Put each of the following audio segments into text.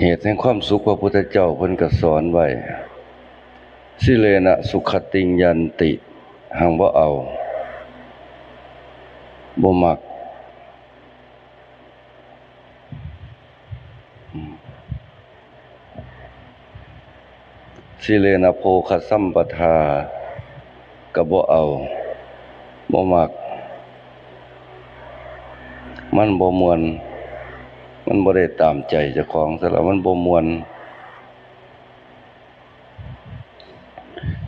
เหตุแห่งความสุขพระพุทธเจ้าเพิ่นก็สอนไว้สิเลนะสุขติงยันติหังบ่เอาบ่มักสิเลนะโพคสัมปทาก็บ่เอาบ่มัก มันบ่มวน มันบ่ได้ตามใจเจ้าของซะแล้วมันบ่มวน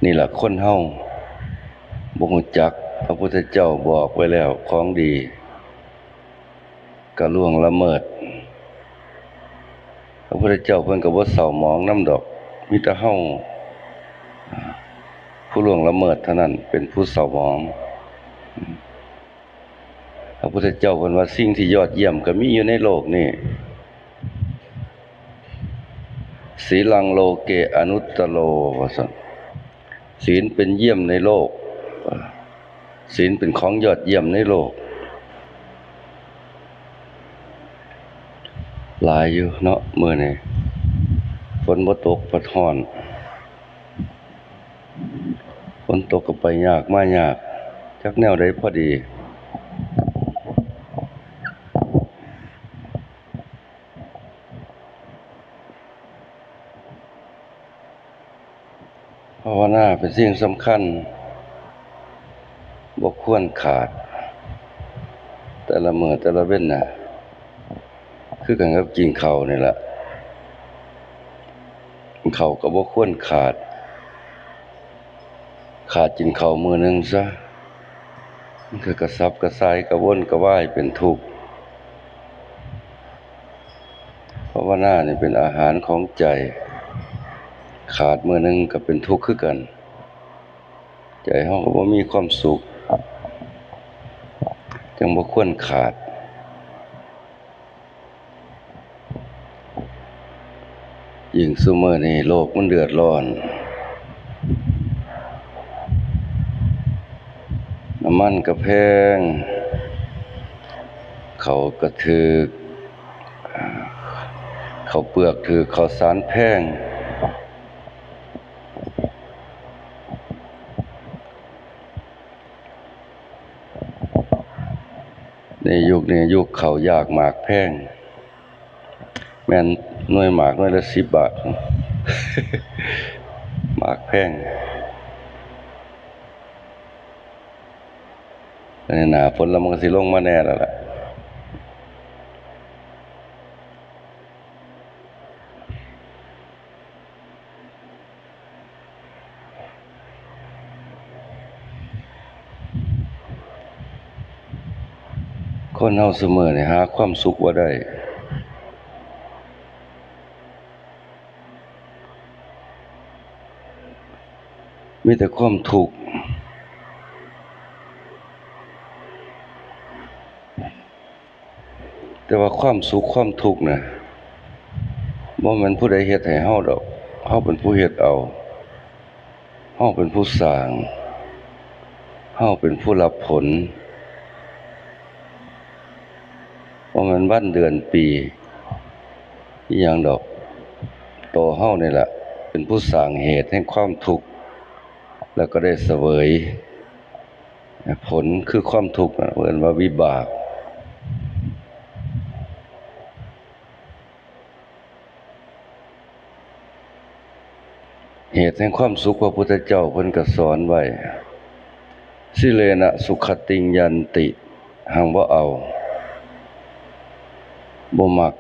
นี่แหละคนเฮาบ่ฮู้จัก พระพุทธเจ้าบอกไว้แล้วของดีก็ล่วงละเมิด พระพุทธเจ้าเพิ่นก็บ่เศร้าหมองน้ำดอกมีแต่เฮาอ่าผู้ล่วงละเมิดเท่านั้นเป็นผู้เศร้าหมอง ระพุทธเจ้าเพิ่นว่าสิ่งที่ยอดเยี่ยมก็มีอยู่ในโลกนี้ศีลังโลเกอนุตตโลว่าซั่นศีลเป็นเยี่ยมในโลก ศีลเป็นของยอดเยี่ยมในโลก หลายอยู่เนาะมื้อนี้ฝนบ่ตกพัดร้อนฝนตกก็ไปยากมายาก จักแนวใดพอดี ภาวนาเป็นสิ่งสำคัญบ่ควรขาด แต่ละมือแต่ละเว้นน่ะคือกันกับกินข้าวนี่แหละกินข้าวก็บ่ควรขาด ขาดกินข้าวมือหนึ่งซะมันคือกระสับกระส่ายกระวนกระว่ายเป็นทุกข์ภาวนาเนี่เป็นอาหารของใจ ขาดมือหนึงก็เป็นทุกข์คือกัน ใจเฮาก็บ่มีความสุขจึงบ่ควรขาด ยิ่งซุมื้อนี้โลกมันเดือดร้อนน้ำมันก็แพง เขาวก็ถูกอ่าข้าเปลือกถูกข้าสารแพง ในยุคนี้ยุคเขายากหมากแพงแม่นน้อยหมากน้อยละสิบบาท หมากแพงในหนาฝนละมันก็สิลงมาแน่แล้วล่ะ คนเฮาเสมอนี่หาความสุขบ่าได้ มีแต่ความทุกข์แต่ว่าความสุขความทุกข์น่ะบ่ม่นผู้ใดเฮ็ดให้เฮาดอกเฮาเป็นผู้เฮ็ดเอาเฮาเป็นผู้สร้างเฮาเป็นผู้รับผล ว่ามันวันเดือนปีอหย่างดอกโตเฮานี่แหละ เป็นผู้สร้างเหตุแห่งความทุกข์แล้วก็ได้เสวยผลคือความทุกข์นะเอินว่าวิบาก เหตุแห่งความสุขพระพุทธเจ้าเพิ่นก็สอนไว้ สิเลนะสุขติงยันติหังบ่เอา บ่มัก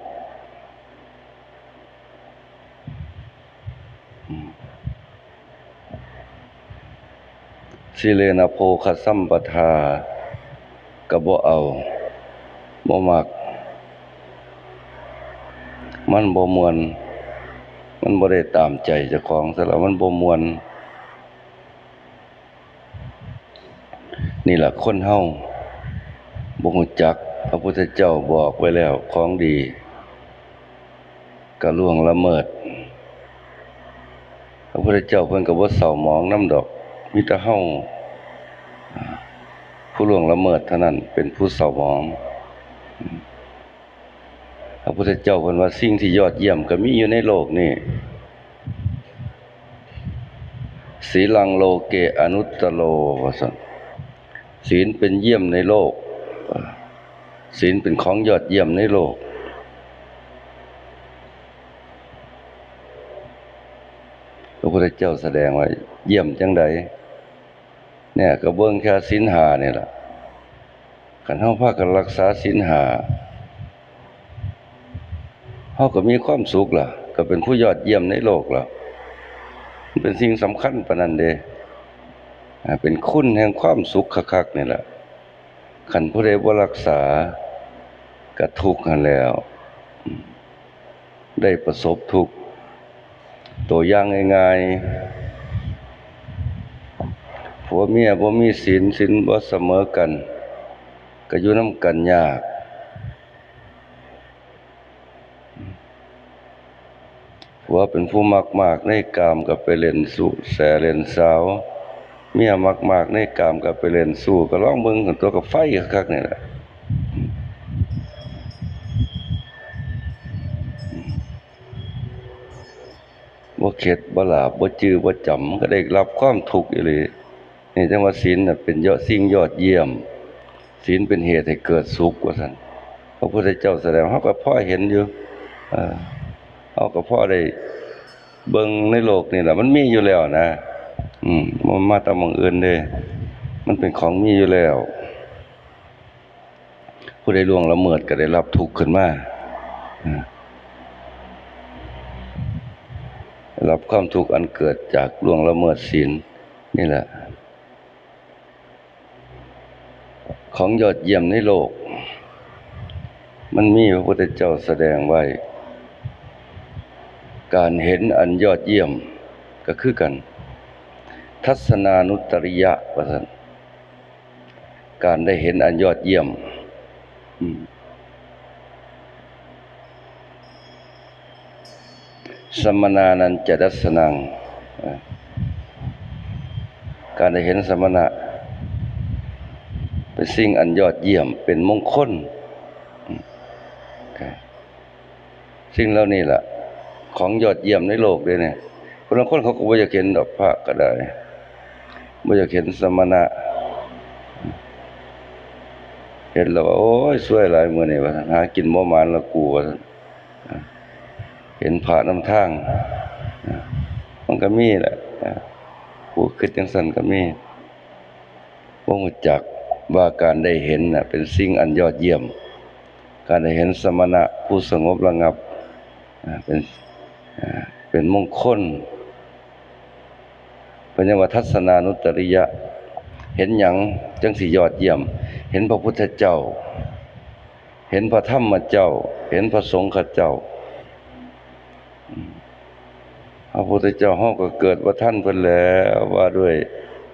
สิเลนะโพคสัมปทาก็บ่เอาบ่มัก มันบ่มวน มันบ่ได้ตามใจเจ้าของซะแล้วมันบ่มวน นี่ล่ะคนเฮาบ่ฮู้จัก พระพุทธเจ้าบอกไว้แล้วของดีก็ล่วงละเมิด พระพุทธเจ้าเพิ่นก็บ่เศร้าหมองน้ำดอกมีแต่เฮาอ่าผู้ล่วงละเมิดเท่านั้นเป็นผู้เศร้าหมองพระพุทธเจ้าเพิ่นว่าสิ่งที่ยอดเยี่ยมก็มีอยู่ในโลกนี้ศีลังโลเกอนุตตโลวสันศีลเป็นเยี่ยมในโลก ศีลเป็นของยอดเยี่ยมในโลก พระพุทธเจ้าแสดงว่าเยี่ยมจังใดเนี่ยก็เบิ่งแค่ศีลหาเนี่ยล่ะคันเฮาพากันรักษาศีลหาเฮาก็มีความสุขล่ะ ก็เป็นผู้ยอดเยี่ยมในโลกล่ะมันเป็นสิ่งสำคัญปนนั้นเดเป็นคุณแห่งความสุขคักๆนี่ล่ะคันผู้ใดบ่รักษา ก็ทุกข์หันแล้ว ได้ประสบทุกข์ตัวอย่างง่ายๆผัวเมียบ่มีศีลศีลบ่เสมอกัน ก็อยู่นำกันยาก ผัวเป็นผู้มักมากในกามก็ไปเล่นสู่แสเล่นสาวเมียมักมากในกามก็ไปเล่นสู่ก็ลองเบิ่งกันตัวกับไฟคักๆนี่แหละ บ่เข็ดบ่หลาบบ่จื้อบ่จำก็ได้รับความทุกข์อยู่เลยนี่จังว่าศีลเป็นยอดสิ่งยอดเยี่ยมศีลเป็นเหตุให้เกิดสุขว่าซั่นพระพุทธเจ้าแสดงเฮาก็พ่อเห็นอยู่เอาก็พ่อได้เบิ่งในโลกนี่แหละมันมีอยู่แล้วนะ อืมมันมาต่หมองเอื่นเด้มันเป็นของมีอยู่แล้ว ผู้ใดล่วงละเมิดก็ได้รับทุกข์ขึ้นมา รับความทุกข์อันเกิดจากล่วงละเมิดศีลนี่แหละ ของยอดเยี่ยมในโลก มันมีพระพุทธเจ้าแสดงไว้ การเห็นอันยอดเยี่ยมก็คือกัน ทัศนานุตริยะว่าซั่นการได้เห็นอันยอดเยี่ยม อืม สมนานันจะดัสนัง การได้เห็นสมณะ เป็นสิ่งอันยอดเยี่ยมเป็นมงคลสิ่งเหล่านี้ล่ะ ของยอดเยี่ยมในโลกเลยเนี่ยคนบางคนเขาก็บ่อยากเห็นดอกพระก็ได้บ่อยากเห็นสมณะ เห็นแล้วว่าโอ้ยสวยหลายมื้อนี้ว่าซั่นหากินบ่หมานละกูว่าน เห็นพระนำทางมันก็มีแหละผู้คิดจังซั่นก็มีบ่รู้จักว่าการได้เห็นเป็นสิ่งอันยอดเยี่ยม การได้เห็นสมณะผู้สงบระงับเป็นเป็นมงคลเป็นยังว่าทัศนานุตริยะ เห็นหยังจังสิยอดเยี่ยม เห็นพระพุทธเจ้า เห็นพระธรรมเจ้า เห็นพระสงฆ์เจ้า พระพุทธเจ้าเฮาก็เกิดว่าท่านเพิ่นแล้วว่าด้วย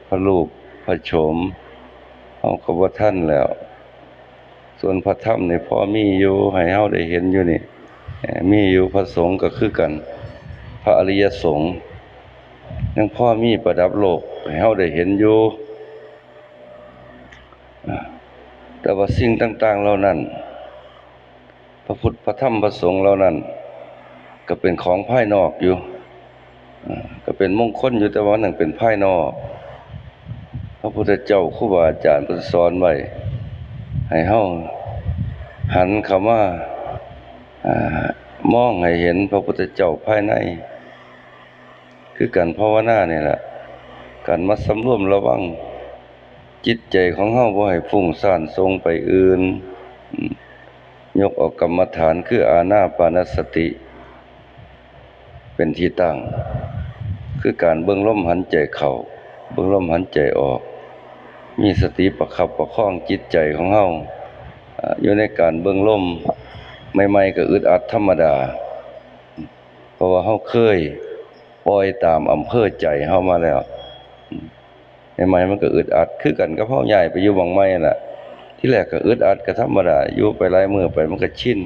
พระรูปพระโฉมเฮาก็บ่าท่านแล้ว ส่วนพระธรรมนี่พอมีอยู่ให้เฮาได้เห็นอยู่นี่เอ่อมีอยู่พระสงฆ์ก็คือกัน พระอริยสงฆ์ยังพ่อมีประดับโลกให้เฮาได้เห็นอยู่แต่ว่าสิ่งต่าง ๆ เหล่านั้น พระพุทธพระธรรมพระสงฆ์เหล่านั้น ก็เป็นของภายนอกอยู่ก็เป็นมงคลอยู่แต่ว่านั่นเป็นภายนอก พระพุทธเจ้าครูบาอาจารย์เพิ่นสอนไว้ให้เฮาหันเข้ามาอ่ามองให้เห็นพระพุทธเจ้าภายใน คือการภาวนาเนี่ยแหละการมาสำรวมระวัง จิตใจของเฮาบ่ให้ฟุ้งซ่านทรงไปอื่น ยกออกกรรมฐานคืออานาปานสติ เป็นที่ตั้ง คือการเบิ่งลมหันใจเข้าเบิ่งลมหันใจออก มีสติประคับประคองจิตใจของเฮาอยู่ในการเบิ่งลมใหม่ก็อึดอัดธรรมดา เพราะว่าเฮาเคยปล่อยตามอำเภอใจเฮามาแล้วอืมใหม่มันก็อึดอัดคือกันกับเฮาย้ายไปอยู่หม่องใหม่น่ะ ที่แรกก็อึดอัดก็ธรรมดาอยู่ไปหลายมือไปมันก็ชิน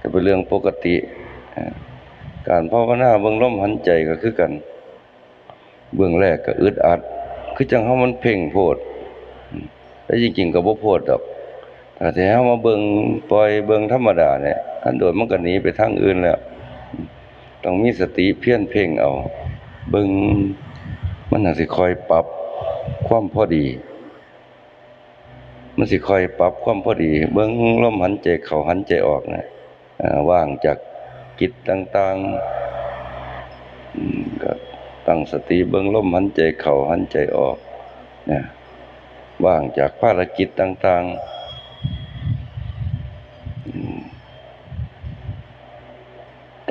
ก็เป็นเรื่องปกติ การภาวนาเบิ่งลมหันใจก็คือกัน เบื้องแรกก็อึดอัด คือจังเฮามันเพ่งโพดอืมแต่จริงๆก็บ่โพดดอกแต่ที่เฮามาเบิ่งปล่อยเบิ่งธรรมดาเนี่ยอันโดดมันก็หนีไปทางอื่นแล้ว ต้องมีสติเพี้ยนเพ่งเอา เบิ่งมันน่ะสิคอยปรับความพอดี มันสิคอยปรับความพอดี เบิ่งลมหันใจเข้าหันใจออกนะอ่าว่างจาก กิจต่างๆก็ตั้งสติเบิ่งลมหันใจเข้าหันใจออกนะว่างจากภารกิจต่าง ๆ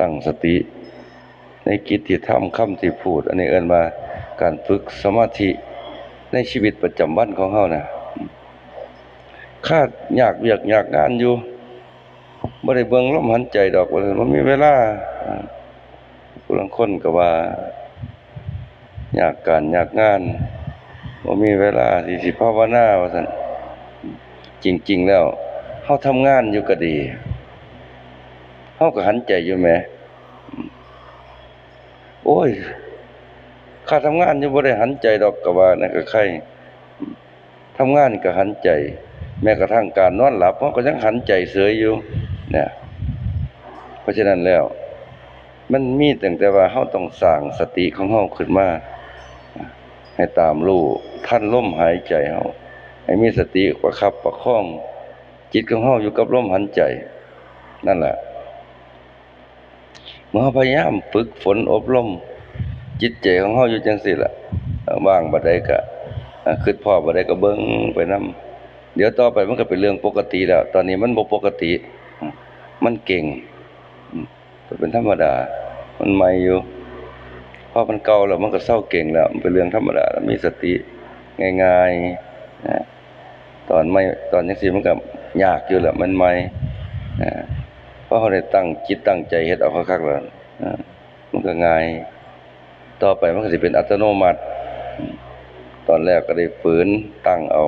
ตั้งสติ ในกิจที่ทำคำที่พูด อันนี้เอิ้นว่าการฝึกสมาธิในชีวิตประจำวันของเฮานะคาดยากเวียกยากงานอยู่ บ่ได้เบิ่งลมหันใจดอกว่ามันมีเวลาผู้ลางคนก็ว่ายากการอยากงานบ่มีเวลาที่สิภาวนาว่าซั่นจริง ๆ แล้วเฮาทำงานอยู่ก็ดีเฮาก็หันใจอยู่แหมโอ้ยข้าทำงานอยู่บ่ได้หันใจดอกก็ว่านั่นก็ใครทำงานก็หันใจ แม้กระทั่งการนอนหลับเราก็ยังหันใจเสยอยู่ นี่ยเพราะฉะนั้นแล้ว มันมีตั้งแต่ว่าเฮาต้องสร้างสติของเฮาขึ้นมาให้ตามรู้ทันลมหายใจเฮาให้มีสติประคับประคอง จิตของเฮาอยู่กับลมหายใจ นั่นแหละเมื่อพยายามฝึกฝนอบรมจิตใจของเฮาอยู่จังซี่ล่ะเอ่อว่างบ่ได้ก็เอ่อคิดพอบ่ได้ก็เบิ่งไปนํเดี๋ยวต่อไปมันก็เป็นเรื่องปกติแล้ว ตอนนี้มันบ่ปกติ มันเก่งอืมก็เป็นธรรมดา มันใหม่อยู่พอมันเก่าแล้วมันก็เศร้าเก่งแล้ว มันเป็นเรื่องธรรมดา มีสติง่ายๆนะตอนไม่ตอนจังซี่มันก็ยากอยู่แหละมันใหม่นะเพราะเขาได้ตั้งจิตตั้งใจเฮ็ดเอาคักๆแล้วมันก็ง่าย ต่อไปมันก็สิเป็นอัตโนมัติ ตอนแรกก็ได้ฝืนตั้งเอา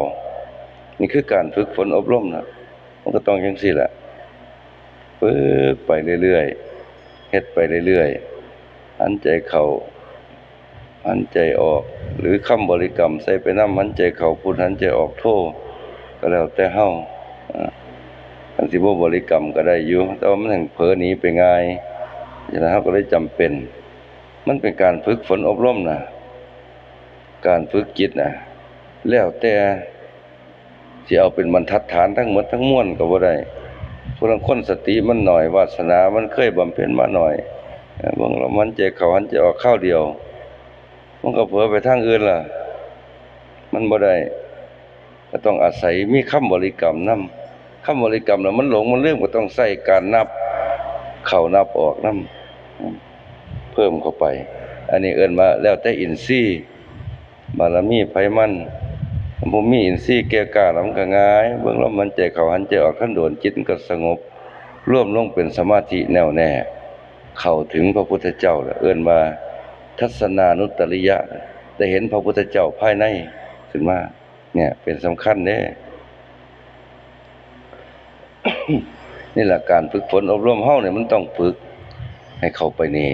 นี่คือการฝึกฝนอบรมนะมันก็ต้องจังซี่แหละ ฝึกไปเรื่อยๆเฮ็ดไปเรื่อยๆหันใจเข้าหันใจออก หรือคำบริกรรมใส่ไปน้ำหันใจเข้าพุทหันใจออกโทก็แล้วแต่เฮาอ่าอันสิบ่บริกรรมก็ได้อยู่แต่ว่ามันแห่งเผลอหนีไปง่ายฉะนั้นเราก็เลยจำเป็น มันเป็นการฝึกฝนอบรมนะการฝึกจิตนะแล้วแต่สิเอาเป็นบรรทัดฐานทั้งหมดทั้งมวลก็บ่ได้ ผู้ลางคนสติมันหน่อยวาสนามันเคยบำเพ็ญมาหน่อยเออเบิ่งแล้วมันใจเขาหันใจออกข้าวเดียว มันก็เผลอไปทางอื่นล่ะ มันบ่ได้ก็ต้องอาศัยมีคำบริกรรมนำคำบริกรรมแล้วมันหลงมันลืมก็ต้องใส่การนับ เข้านับออกนำเพิ่มเข้าไป อันนี้เอิ้นว่าแล้วแต่อินทรีย์บารมีไผมัน บ่มีอินทรีย์แก่กล้าแล้วมันก็ง่าย เบิ่งล้วมันใจเขาหันใจออกคันโดนจิตก็สงบร่วมลงเป็นสมาธิแน่วแน่ เข้าถึงพระพุทธเจ้าเอิ้นว่าทัศนานุตริยะได้เห็นพระพุทธเจ้าภายในขึ้นมาเนี่ยเป็นสำคัญเด้นี่แหละการฝึกฝนอบรมเฮาเนี่ยมันต้องฝึกให้เข้าไปนี่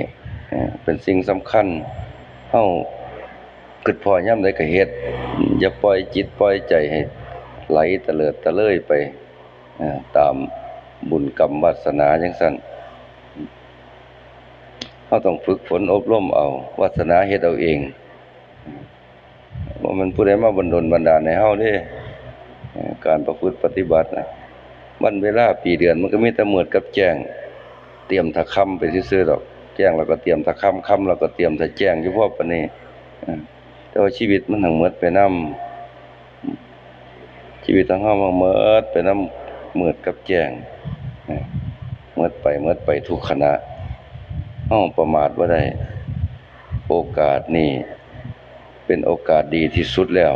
เอ่อเป็นสิ่งสำคัญเฮา คิดพอยามใดก็เฮ็ดอย่าปล่อยจิตปล่อยใจให้ไหลเตลิดตะเลยไปตามบุญกรรมวาสนาจังซั่นเฮาต้องฝึกฝนอบรมเอาวาสนาเฮ็ดเอาเองบ่แมันผู้ใดมาบันดลบันดาลให้เฮาเด้การประพฤติปฏิบัติน่ะวันเวลาปีเดือนมันก็มีแต่มืดกับแจ้ง เตรียมทะคำไปซื่อๆดอก แจ้งแล้วก็เตรียมทะคำคำแล้วก็เตรียมทะแจ้งอยู่พอปนี้ แต่ว่าชีวิตมันทั้งหมดไปนำชีวิตทั้งเฮามันหมดไปน้ำมืดกับแจงอ่าหมดไปหมดไปทุกขณะเฮาประมาทบ่าได้ โอกาสนี้เป็นโอกาสดีที่สุดแล้ว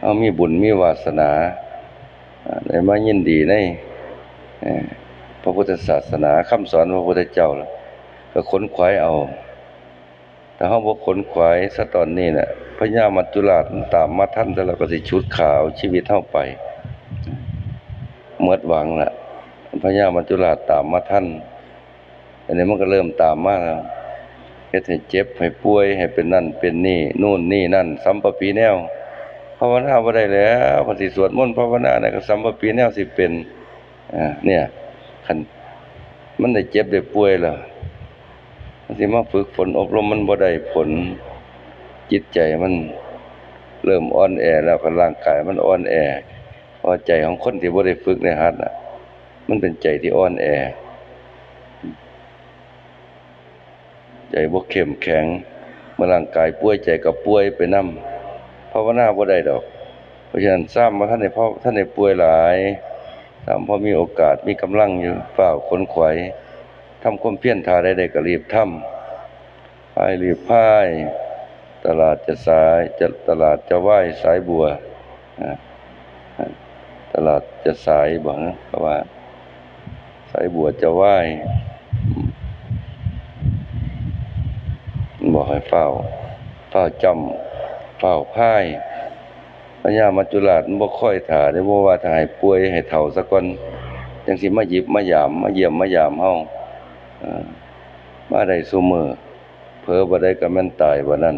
เฮามีบุญมีวาสนาอ่าได้มายินดีในพระพุทธศาสนาคำสอนพระพุทธเจ้าละก็ขนขวาเอา ถ้าเฮาบ่ขนขวายซะตอนนี้น่ะพญามัจจุราชตามมาทันแต่เราก็สิฉุดขาเอาชีวิตเฮาไปหมดหวังล่ะพญามัจจุราชตามมาทันอันนี้มันก็เริ่มตามมาแล้วเฮ็ดให้เจ็บให้ป่วยให้เป็นนั่นเป็นนี่นู่นนี่นั่นสัมปปีแนวภาวนาบ่ได้แล้วปฏิสวดมนต์ภาวนาเนี่ยก็สัมปปีแนวสิเป็นอ่าเนี่ยคันมันได้เจ็บได้ป่วยแล้ว สิมาฝึกฝนอบรมมันบ่ได้ผลจิตใจมันเริ่มอ่อนแอแล้วพร่างกายมันอ่อนแอพราะใจของคนที่บ่ได้ฝึกในหัดน่ะ มันเป็นใจที่อ่อนแอ ใจบ่เข้มแข็งเมื่อร่างกายป่วยใจก็ป่วยไปนํภาวนาบ่ได้ดอก เพราะฉะนั้นซ้ำว่าท่านได้พอท่านได้ป่วยหลายซ้ำพอมีโอกาสมีกำลังอยู่เฝ้าวขนขวาย ทำความเพียรท่าใดๆก็รีบทำพายรีบพาย ตลาดจะสายจะตลาดจะไหว้สายบัว ตลาดจะสายบ่นะเพราะว่า สายบัวจะไหว้บอกให้เฝ้าเฝ้าจำเฝ้าพายพญามัจจุราชบ่ค่อยถ่าได้บ่ว่าถ้าให้ป่วยให้เฒ่าซะก่อนจังสิมาหยิบมายามมาเยี่ยมมายามเฮาเออ มาได้ซุมื้อเผลอบ่ได้ก็แม่นตายบ่นั้น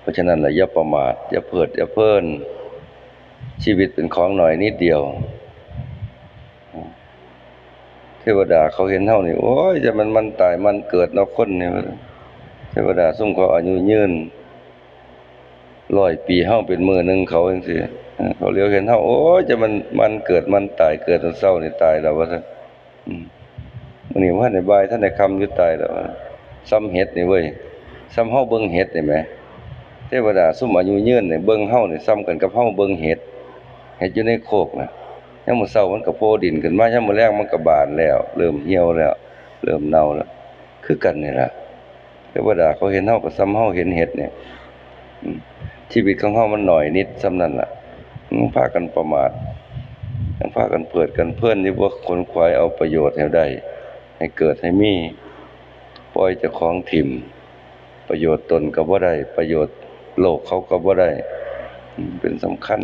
เพราะฉะนั้นละอย่าประมาทอย่าเพิดอย่าเพลินชีวิตเป็นของหน่อยนิดเดียว เทวดาเขาเห็นเฮานี่โอ้ยจะมันมันตายมันเกิดนาะคนเนี่ว่าเทวดาซุ่มเขาอายุยืนร้อยปีเฮาเป็นมือหนึ่งเขาจังซี่เขาเลี้ยวเห็นเฮาโอ้ยจะมันมันเกิดมันตายเกิดตอนเช้านี่ตายแล้ววะท่าน มมื้อนี้ว่าในบายท่านได้ค่ำยู่ตายแล้วซ้ำเห็ดนี่เว้ยซ้ำเฮาเบิ่งเห็ดนี่แหมเทวดาซุ่มอายุยืนเนี่ยเบิ่งเฮาเนี่ยซ้ำกันกับเฮาเบิ่งเห็ดเห็ดอยู่ในโคกนะยามมือเช้ามันก็โผล่ดินขึ้นมายามมือแลงมันก็บานแล้ว เริ่มเหี่ยวแล้ว เริ่มเน่าแล้ว คือกันนี่แหละเทวดาเขาเห็นเฮาก็ซ้ำเฮาเห็นเห็ดเนี่ยชีวิตของเฮามันหน้อยนิดซ้ำนั่นล่ะพากันประมาทยังพากันเพิดกันเพลินอยู่บ่ขนขวายเอาประโยชน์ให้ได้ ให้เกิดให้มีปล่อยเจ้าของถิ่ม ประโยชน์ตนก็บ่ได้ประโยชน์โลกเขาก็บ่ได้เป็นสำคัญ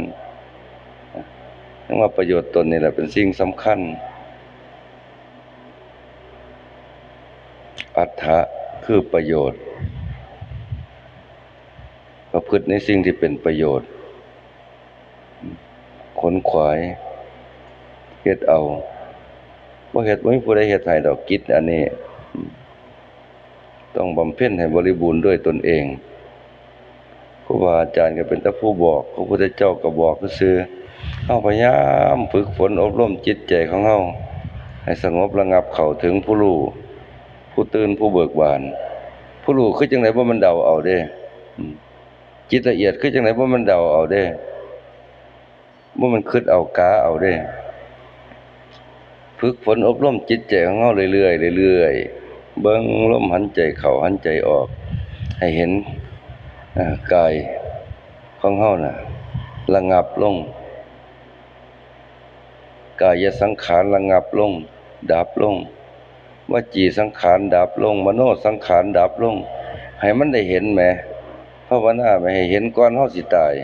ทั้งว่าประโยชน์ตนนี่แหละเป็นสิ่งสำคัญ อัตถะคือประโยชน์ประพฤติในสิ่งที่เป็นประโยชน์ขนขวายเฮ็ดเอา บ่าเฮ็ดบ่มีผู้ใดเฮ็ดให้ดอกกิจอันนี้ ต้องบำเพ็ญให้บริบูรณ์ด้วยตนเองครูบาอาจารย์ก็เป็นต่ผู้บอกพระพุทธเจ้าก็บอกซื่อๆเฮาพยายามฝึกฝนอบรมจิตใจของเฮาให้สงบระงับเข้าถึงผู้รู้ผู้ตื่นผู้เบิกบาน ผู้รู้คือจังไดบ่ามันเดาเอาเด้จิตละเอียดคือจังไดบ่ามันเดาเอาเด้บ่ามันคิดเอากาเอาเด้ ฝึกฝนอบรมจิตใจของเฮาเรื่อยๆเรื่อยๆเบิ่งลมหันใจเข้าหันใจออก ให้เห็นกายของเฮาน่ะระงับลงกายสังขารระงับลง ดับลงวจีสังขารดับลง มโนสังขารดับลง ให้มันได้เห็นแหมภาวนาไม่ให้เห็นก่อนเฮาสิตาย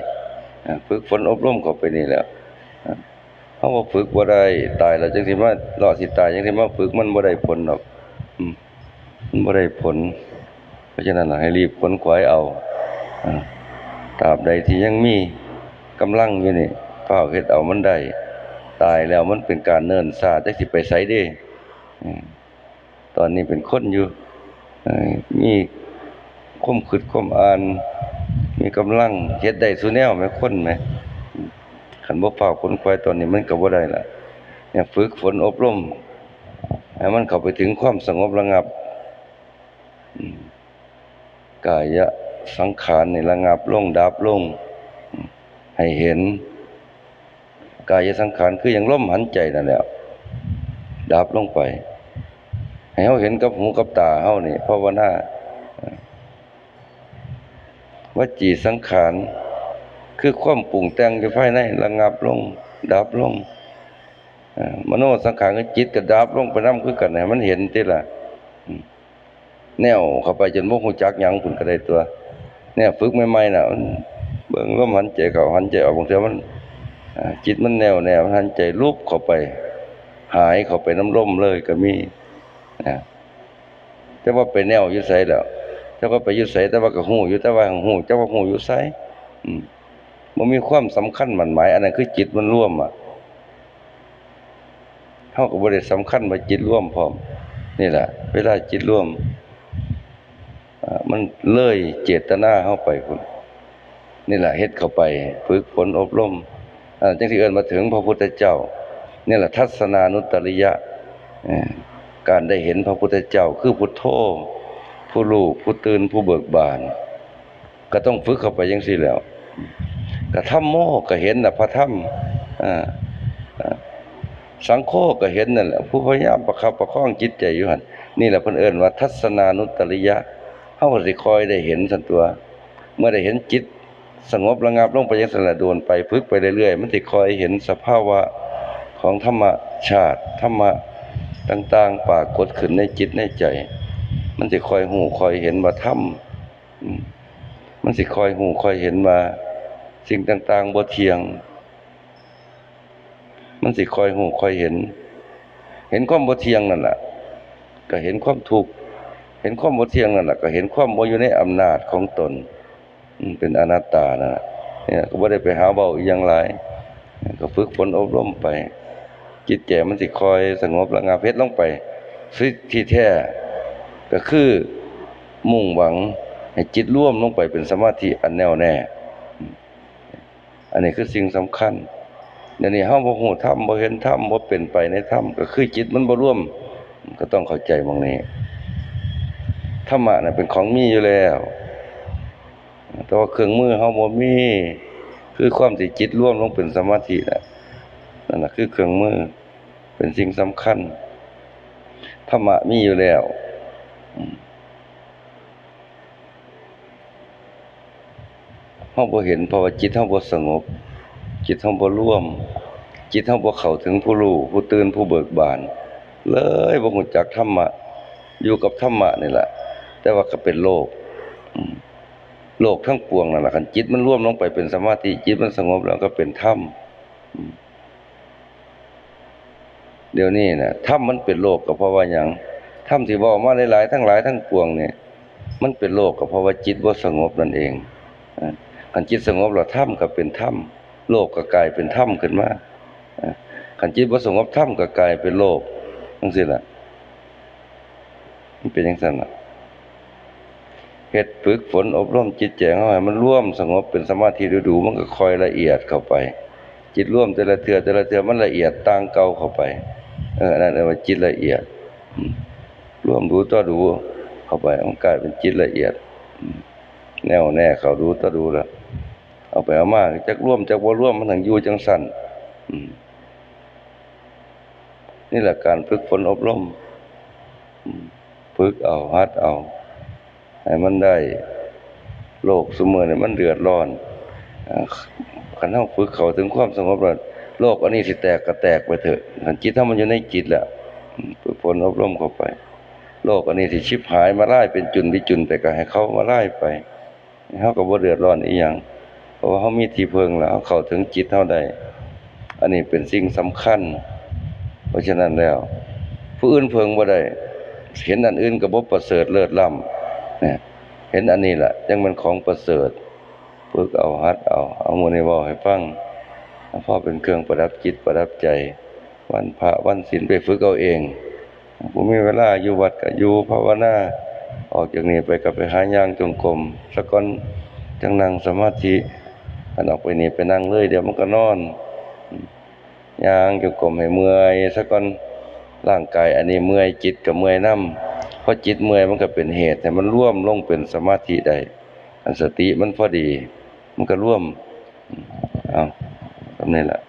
ฝึกฝนอบรมเข้าไปนี่แหละอ่า เฮาบ่ฝึกบ่ได้ตายแล้วจังสิมารอสิตายจังสิมาฝึกมันบ่ได้ผลดอกมันบ่ได้ผล เพราะฉะนั้นให้รีบขนขวายเอาตราบใดที่ยังมีกำลังอยู่นี่ฟ้าวเฮ็ดเอามันได้ตายแล้วมันเป็นการเนิ่นช้าจักสิไปไสเด้ตอนนี้เป็นคนอยู่มีคมคิดคมอ่าน มีกำลังเฮ็ดได้ซุแนวแม่คนแหม อืมคันบ่ฟ้าวขนขวายตอนนี้มันก็บ่ได้ล่ะเนี่ยฝึกฝนอบรมให้มันเข้าไปถึงความสงบระงับกายะสังขารนี่ระงับลงดับลงอืมให้เห็น กายสังขารคืออย่างล่มหันใจนั่นแหละดับลงไป ให้เฮาเห็นกับหูกับตาเฮานี่ภาวนาว่าจีสังขาร คือความปรุงแต่งอยู่ภายในระงับลง ดับลงมโนสังขารคือจิตก็ดับลงไปนำคือกันให้มันเห็นติล่ะแนวเข้าไปจนบ่ฮู้จักยังพุ่นก็ได้ตัว เนี่ยฝึกใหม่ๆน่ะเบิ่งลมหันใจเข้าหันใจออกบางเทื่อมันจิตมันแนวแน่หันใจลุบเข้าไป หายเข้าไปน้ำร่มเลยก็มีนะแต่ว่าไปแนวยู่ไสแล้วแต่ว่าไปยู่ไสแต่ว่าก็ฮู้อยู่แต่ว่าฮู้แต่ว่าฮู้อยู่ไสอืม บ่มีความสำคัญหมันหมาย อันนั้นคือจิตมันร่วมอะเฮาก็บ่ได้สำคัญว่าจิตร่วมพร้อม นี่แหละ เวลาจิตร่วมมันเลยเจตนาเฮาไปพุ่นนี่แหละเฮ็ดเข้าไป ฝึกฝนอบรมอ่าจังสิเอิ้นมาถึงพระพุทธเจ้า นี่แหละทัศนานุตริยะการได้เห็นพระพุทธเจ้า คือพุทโธผู้รู้ผู้ตื่นผู้เบิกบาน ก็ต้องฝึกเข้าไปจังซี่แล้ว ก็ธรรมโมก็เห็นน่ะพระธรรมสังโฆก็เห็นนั่นแหละผู้พยายามประคับประคองจิตใจอยู่หันนี่แหละเพิ่นเอิ้นว่าทัศนานุตริยะเฮาสิคอยได้เห็นซั่นตัว เมื่อได้เห็นจิต สงบระงับลงไปยังสละโดวนไปฝึกไปเรื่อยๆมันสิคอยเห็นสภาวะของธรรมชาติธรรมะต่าง ๆปากฏขึ้นในจิตในใจ มันสิคอยหูคอยเห็นว่าธรรมมันสิคอยหูคอยเห็นว่า สิ่งต่างๆบ่เทียง มันสิคอยหูคอยเห็น เห็นความบ่เทียงนั่นแหละก็เห็นความทุกข์เห็นความบ่เทียงนั่นแหละก็เห็นความบ่อยู่ในอำนาจของตนเป็นอนัตตานะเนี่ยก็บ่ได้ไปหาเบาอีหยังหลายก็ฝึกฝนอบรมไป จิตใจมันสิคอยสงบระงับเพชรลงไปซึ่งที่แท้ก็คือมุ่งหวังให้จิตร่วมลงไปเป็นสมาธิอันแน่วแน่ อันนี้คือสิ่งสำคัญเดี๋ยวนี้เฮาบ่ฮู้ธรรมบ่เห็นธรรมบ่เป็นไปในธรรมก็คือจิตมันบ่ร่วม ก็ต้องเข้าใจมองนี้ธรรมะน่ะเป็นของมีอยู่แล้ว แต่ว่าเครื่องมือเฮาบ่มีคือความที่จิตร่วมลงเป็นสมาธิน่ะนั่นน่ะคือเครื่องมือเป็นสิ่งสำคัญธรรมะมีอยู่แล้วอืม เฮาบ่เห็นเพราะว่าจิตเฮาบ่สงบ จิตเฮาบ่ร่วม จิตเฮาบ่เข้าถึงผู้รู้ผู้ตื่นผู้เบิกบาน เลยบ่รู้จักธรรมะ อยู่กับธรรมะนี่แหละแต่ว่าก็เป็นโลกโลกทั้งปวงนั่นแหละคันจิตมันร่วมลงไปเป็นสมาธิจิตมันสงบแล้วก็เป็นธรรมเดี๋ยวนี้นะธรรมมันเป็นโลกก็เพราะว่าหยังธรรมที่เว้ามาหลายๆทั้งหลายทั้งปวงเนี่ย มันเป็นโลกก็เพราะว่าจิตบ่สงบนั่นเอง อ่าคันจิตสงบแล้วธรรมก็เป็นธรรมโลกก็กลายเป็นธรรมขึ้นมาอ่าคันจิตบ่สงบธรรมก็กลายเป็นโลกจังซี่ล่ะมันเป็นจังซั่นน่ะเฮ็ดฝึกฝนอบรมจิตใจเฮาให้มันร่วมสงบเป็นสมาธิดูๆมันก็คอยละเอียดเข้าไป จิตร่วมแต่ละเทื่อแต่ละเทื่อมันละเอียดต่างเก่าเข้าไปเอออันนั้นเรียกว่าจิตละเอียดร่วมดูต่อดูเข้าไปมันกลายเป็นจิตละเอียดแน่วแน่เขาดูต่อดูแล้ว เอาไปเอามาจักร่วมจักบ่าร่วมมันถึงอยู่จังซั่นนี่แหละการฝึกฝนอบรมฝึกเอาหัดเอา ให้มันได้ โลกซุมื้อนี้มันเดือดร้อนขันเฮาฝึกเขาถึงความสงบแล้วโลกอันนี้สิแตกก็แตกไปเถอะคันจิตเฮามันอยู่ในจิตแล้วฝึกฝนอบรมเข้าไป โลกอันนี้สิชิบหายมาไลายเป็นจุนวิจุนไปก็ให้เขามาไลายไปเฮาก็บ่เดือดร้อนอีหยัง ราะว่าเฮามีที่พึ่งแล้วเข้าถึงจิตเฮาได้อันนี้เป็นสิ่งสำคัญ เพราะฉะนั้นแล้ว ผู้อื่นเพิงบ่ได้เห็นอันอื่นก็บ่ประเสริฐเลิศล้ำเนะเห็นอันนี้ล่ะจังมันของประเสริฐฝึกเอาหัดเอาเอามูนี้เว้าให้ฟังพ่อเป็นเครื่องประดับจิตประดับใจ วันพระวันศีลไปฝึกเอาเองผู้มีเวลาอยู่วัดก็อยู่ภาวนาออกจากนี้ไปก็ไปหาย่างจงกรมสักก่อนจังนั่งสมาธิ อันออกไปนี่ไปนั่งเลยเดี๋ยวมันก็นอนย่างจงกลมให้เมื่อยสักก่อนร่างกายอันนี้เมื่อยจิตกับเมื่อยน้ำเพอจิตเมื่อยมันก็เป็นเหตุแต่มันร่วมลงเป็นสมาธิได้อันสติมันพอดี มันก็ร่วมเอาทำนี่แหละ